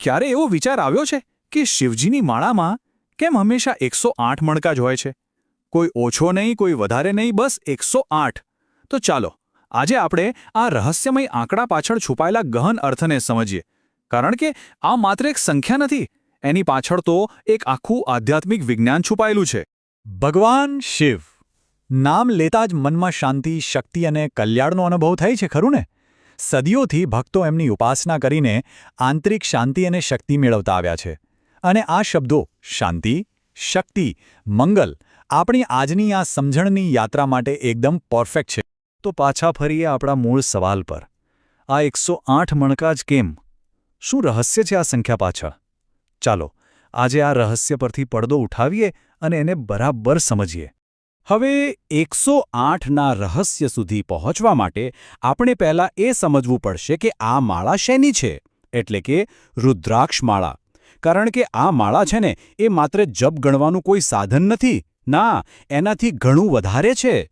ક્યારે એવો વિચાર આવ્યો છે કે શિવજીની માળામાં કેમ હંમેશા એકસો આઠ મણકા જ હોય છે? કોઈ ઓછો નહીં, કોઈ વધારે નહીં, બસ એકસો આઠ. તો ચાલો, આજે આપણે આ રહસ્યમય આંકડા પાછળ છુપાયેલા ગહન અર્થને સમજીએ. કારણ કે આ માત્ર એક સંખ્યા નથી, એની પાછળ તો એક આખું આધ્યાત્મિક વિજ્ઞાન છુપાયેલું છે. ભગવાન શિવ. નામ લેતા જ મનમાં શાંતિ, શક્તિ અને કલ્યાણનો અનુભવ થાય છે, ખરું ને? સદીઓથી ભક્તો એમની ઉપાસના કરીને આંતરિક શાંતિ અને શક્તિ મેળવતા આવ્યા છે. અને આ શબ્દો, શાંતિ, શક્તિ, મંગલ, આપણી આજની આ સમજણની યાત્રા માટે એકદમ પરફેક્ટ છે. તો પાછા ફરીએ આપણા મૂળ સવાલ પર. આ એકસો મણકા જ કેમ? શું રહસ્ય છે આ સંખ્યા પાછળ? ચાલો, આજે આ રહસ્ય પરથી પડદો ઉઠાવીએ અને એને બરાબર સમજીએ. હવે એકસો આઠના રહસ્ય સુધી પહોંચવા માટે આપણે પહેલાં એ સમજવું પડશે કે આ માળા શેની છે? એટલે કે રુદ્રાક્ષ માળા. કારણ કે આ માળા છે ને, એ માત્ર જપ ગણવાનું કોઈ સાધન નથી. ના, એનાથી ઘણું વધારે છે.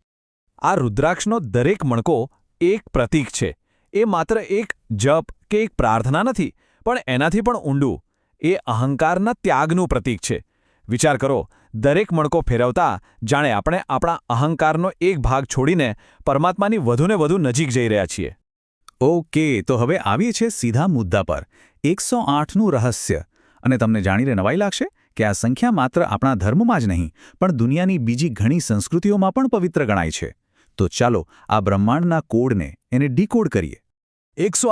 આ રુદ્રાક્ષનો દરેક મણકો એક પ્રતીક છે. એ માત્ર એક જપ કે એક પ્રાર્થના નથી, પણ એનાથી પણ ઊંડું. એ અહંકારના ત્યાગનું પ્રતીક છે. વિચાર કરો દરેક મણકો ફેરવતા જાણે આપણે આપણા અહંકારનો એક ભાગ છોડીને પરમાત્માની વધુને વધુ નજીક જઈ રહ્યા છીએ. ઓકે, તો હવે આવીએ છીએ સીધા મુદ્દા પર. એકસો આઠનું રહસ્ય. અને તમને જાણીને નવાઈ લાગશે કે આ સંખ્યા માત્ર આપણા ધર્મમાં જ નહીં, પણ દુનિયાની બીજી ઘણી સંસ્કૃતિઓમાં પણ પવિત્ર ગણાય છે. તો ચાલો આ બ્રહ્માંડના કોડને એને ડીકોડ કરીએ. એકસો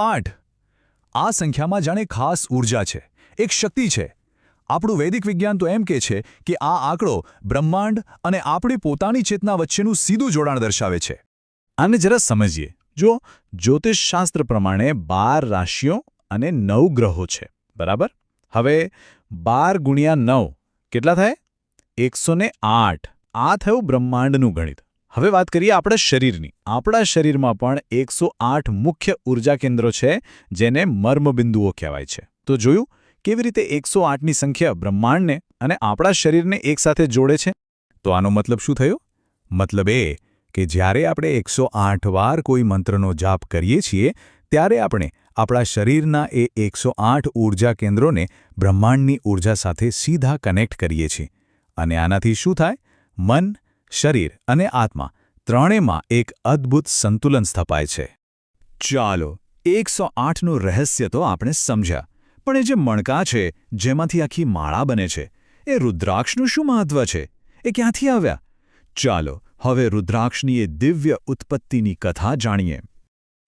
આ સંખ્યામાં જાણે ખાસ ઊર્જા છે. એક શક્તિ છે. આપણું વૈદિક વિજ્ઞાન તો એમ કહે છે કે આ આંકડો બ્રહ્માંડ અને આપણી પોતાની ચેતના વચ્ચેનું સીધું જોડાણ દર્શાવે છે. આને જરા સમજીએ. જો જ્યોતિષશાસ્ત્ર પ્રમાણે બાર રાશિઓ અને નવ ગ્રહો છે. બરાબર? હવે બાર ગુણ્યા નવ કેટલા થાય? એકસો આઠ. આ થયું બ્રહ્માંડનું ગણિત. હવે વાત કરીએ આપણા શરીરની. આપણા શરીરમાં પણ એકસો મુખ્ય ઊર્જા કેન્દ્રો છે, જેને મર્મબિંદુઓ કહેવાય છે. તો જોયું કેવી રીતે એકસો આઠની સંખ્યા બ્રહ્માંડને અને આપણા શરીરને એકસાથે જોડે છે? તો આનો મતલબ શું થયો? મતલબ એ કે જ્યારે આપણે એકસો આઠ વાર કોઈ મંત્રનો જાપ કરીએ છીએ, ત્યારે આપણે આપણા શરીરના એ એકસો આઠ ઊર્જા કેન્દ્રોને બ્રહ્માંડની ઊર્જા સાથે સીધા કનેક્ટ કરીએ છીએ. અને આનાથી શું થાય? મન, શરીર અને આત્મા ત્રણેયમાં એક અદ્ભુત સંતુલન સ્થપાય છે. ચાલો, એકસો આઠનું રહસ્ય તો આપણે સમજ્યા. પણ એ જે મણકા છે, જેમાંથી આખી માળા બને છે, એ રુદ્રાક્ષનું શું મહત્વ છે? એ ક્યાંથી આવ્યા? ચાલો, હવે રુદ્રાક્ષની એ દિવ્ય ઉત્પત્તિની કથા જાણીએ.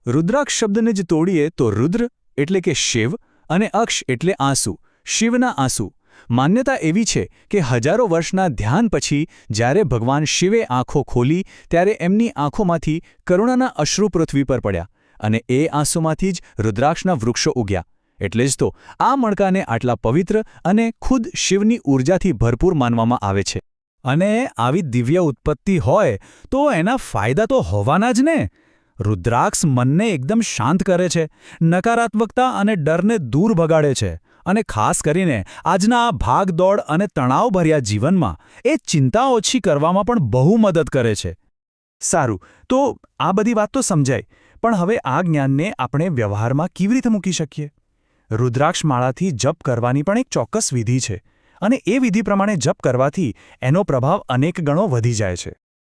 રુદ્રાક્ષ શબ્દને જ તોડીએ તો રુદ્ર એટલે કે શિવ અને અક્ષ એટલે આંસુ, શિવના આંસુ. માન્યતા એવી છે કે હજારો વર્ષના ધ્યાન પછી જ્યારે ભગવાન શિવે આંખો ખોલી, ત્યારે એમની આંખોમાંથી કરુણાના અશ્રુ પૃથ્વી પર પડ્યા અને એ આંસુમાંથી જ રુદ્રાક્ષના વૃક્ષો ઉગ્યા. એટલે જ તો આ મણકાને આટલા પવિત્ર અને ખુદ શિવની ઊર્જાથી ભરપૂર માનવામાં આવે છે. અને આવી દિવ્ય ઉત્પત્તિ હોય તો એના ફાયદા તો હોવાના જ ને. રુદ્રાક્ષ મનને એકદમ શાંત કરે છે, નકારાત્મકતા અને ડરને દૂર ભગાડે છે અને ખાસ કરીને આજના આ ભાગદોડ અને તણાવભર્યા જીવનમાં એ ચિંતા ઓછી કરવામાં પણ બહુ મદદ કરે છે. સારું, તો આ બધી વાત તો સમજાય પણ હવે આ જ્ઞાનને આપણે વ્યવહારમાં કેવી રીતે મૂકી શકીએ? રુદ્રાક્ષ માળાથી જપ કરવાની પણ એક ચોક્કસ વિધિ છે અને એ વિધિ પ્રમાણે જપ કરવાથી એનો પ્રભાવ અનેક ગણો વધી જાય છે.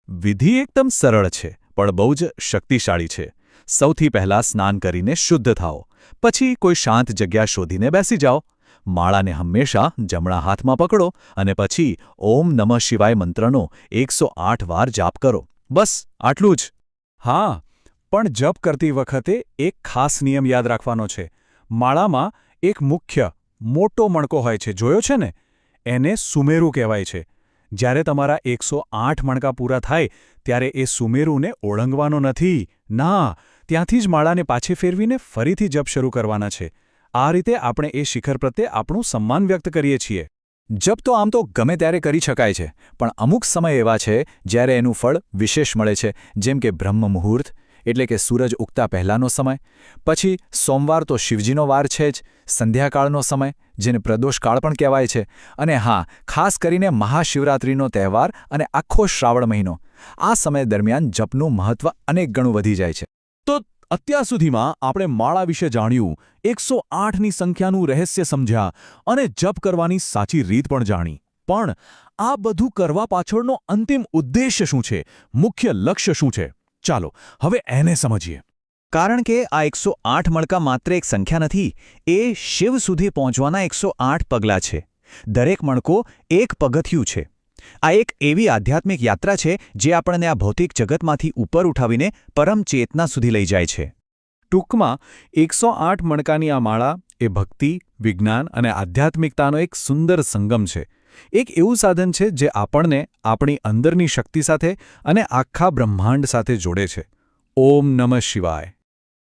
વિધિ એકદમ સરળ છે પણ બહુ જ શક્તિશાળી છે. સૌથી પહેલાં સ્નાન કરીને શુદ્ધ થાઓ પછી કોઈ શાંત જગ્યા શોધીને બેસી જાઓ. માળાને હંમેશા જમણા હાથમાં પકડો અને પછી ઓમ નમઃ શિવાય મંત્રનો એકસો આઠ વાર જાપ કરો. બસ આટલું જ. હા પણ જપ કરતી વખતે એક ખાસ નિયમ યાદ રાખવાનો છે. માળામાં એક મુખ્ય, મોટો મણકો હોય છે. જોયો છે ને? એને સુમેરુ કહેવાય છે. જ્યારે તમારા એકસો આઠ મણકા પૂરા થાય, ત્યારે એ સુમેરુને ઓળંગવાનો નથી. ના, ત્યાંથી જ માળાને પાછી ફેરવીને ફરીથી જપ શરૂ કરવાના છે. આ રીતે આપણે એ શિખર પ્રત્યે આપણું સન્માન વ્યક્ત કરીએ છીએ. જપ તો આમ તો ગમે ત્યારે કરી શકાય છે, પણ અમુક સમય એવા છે જ્યારે એનું ફળ વિશેષ મળે છે, જેમ કે બ્રહ્મ મુહૂર્ત એટલે કે સૂરજ ઉગતા પહેલાંનો સમય, પછી સોમવાર તો શિવજીનો વાર છે જ, સંધ્યાકાળનો સમય, જેને પ્રદોષકાળ પણ કહેવાય છે. અને હા, ખાસ કરીને મહાશિવરાત્રિનો તહેવાર અને આખો શ્રાવણ મહિનો. આ સમય દરમિયાન જપનું મહત્વ અનેક ગણું વધી જાય છે. તો અત્યાર સુધીમાં આપણે માળા વિશે જાણ્યું, એકસો આઠની સંખ્યાનું રહસ્ય સમજ્યા અને જપ કરવાની સાચી રીત પણ જાણી. પણ આ બધું કરવા પાછળનો અંતિમ ઉદ્દેશ્ય શું છે? મુખ્ય લક્ષ્ય શું છે? ચાલો, હવે એને સમજીએ. કારણ કે આ એકસો મણકા માત્ર એક સંખ્યા નથી, એ શિવ સુધી પહોંચવાના એકસો આઠ પગલાં છે. દરેક મણકો એક પગથિયું છે. આ એક એવી આધ્યાત્મિક યાત્રા છે જે આપણને આ ભૌતિક જગતમાંથી ઉપર ઉઠાવીને પરમ ચેતના સુધી લઈ જાય છે. ટૂંકમાં, એકસો આઠ મણકાની આ માળા એ ભક્તિ, વિજ્ઞાન અને આધ્યાત્મિકતાનો એક સુંદર સંગમ છે. એક એવું સાધન છે જે આપણને આપણી અંદરની શક્તિ સાથે અને આખા બ્રહ્માંડ સાથે જોડે છે. ઓમ નમઃ શિવાય.